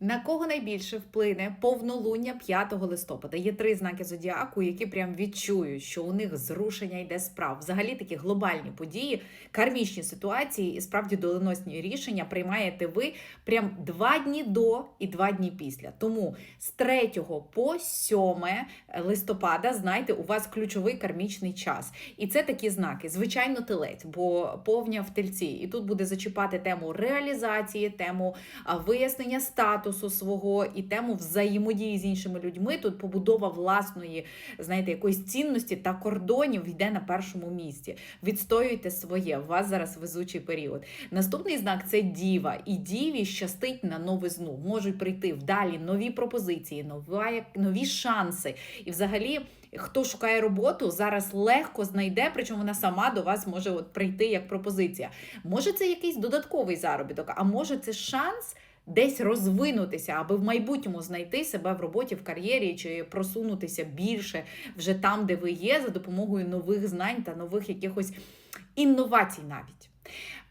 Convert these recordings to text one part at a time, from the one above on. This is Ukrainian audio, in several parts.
На кого найбільше вплине повнолуння 5 листопада? Є три знаки зодіаку, які прям відчують, що у них зрушення йде справ. Взагалі такі глобальні події, кармічні ситуації і справді доленосні рішення приймаєте ви прям два дні до і два дні після. Тому з 3 по 7 листопада, знайте, у вас ключовий кармічний час. І це такі знаки, звичайно, телець, бо повня в тельці. І тут буде зачіпати тему реалізації, тему вияснення статусу свого і тему взаємодії з іншими людьми. Тут побудова власної, знаєте, якоїсь цінності та кордонів йде на першому місці. Відстоюйте своє. У вас зараз везучий період. Наступний знак це діва, і діві щастить на новизну. Можуть прийти вдалі нові пропозиції, нова, нові шанси. І взагалі. Хто шукає роботу, зараз легко знайде, причому вона сама до вас може от прийти як пропозиція. Може, це якийсь додатковий заробіток, а може, це шанс десь розвинутися, аби в майбутньому знайти себе в роботі, в кар'єрі чи просунутися більше вже там, де ви є, за допомогою нових знань та нових якихось інновацій навіть.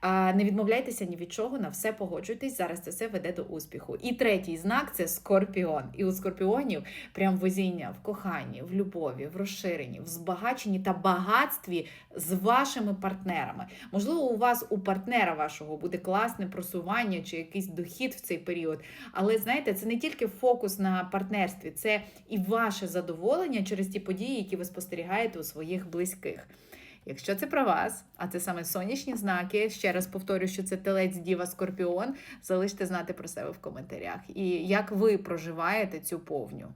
Не відмовляйтеся ні від чого, на все погоджуйтесь. Зараз це все веде до успіху. І третій знак це скорпіон. І у скорпіонів прям везіння в коханні, в любові, в розширенні, в збагаченні та багатстві з вашими партнерами. Можливо, у вас у партнера вашого буде класне просування чи якийсь дохід в цей період. Але знаєте, це не тільки фокус на партнерстві, це і ваше задоволення через ті події, які ви спостерігаєте у своїх близьких. Якщо це про вас, а це саме сонячні знаки, ще раз повторю, що це телець Діва Скорпіон, залиште знати про себе в коментарях. І як ви проживаєте цю повню.